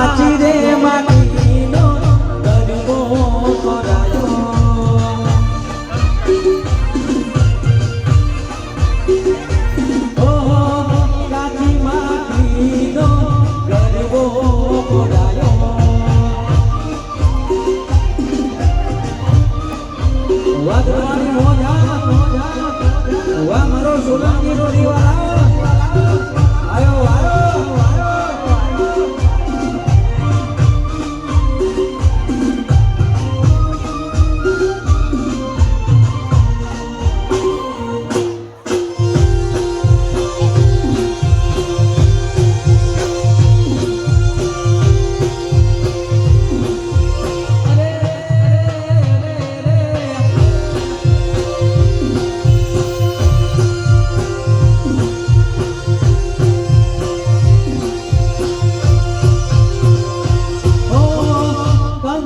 સાચી રે માટીનો ગરબો કરાયો What?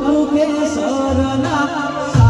মুখে সরলা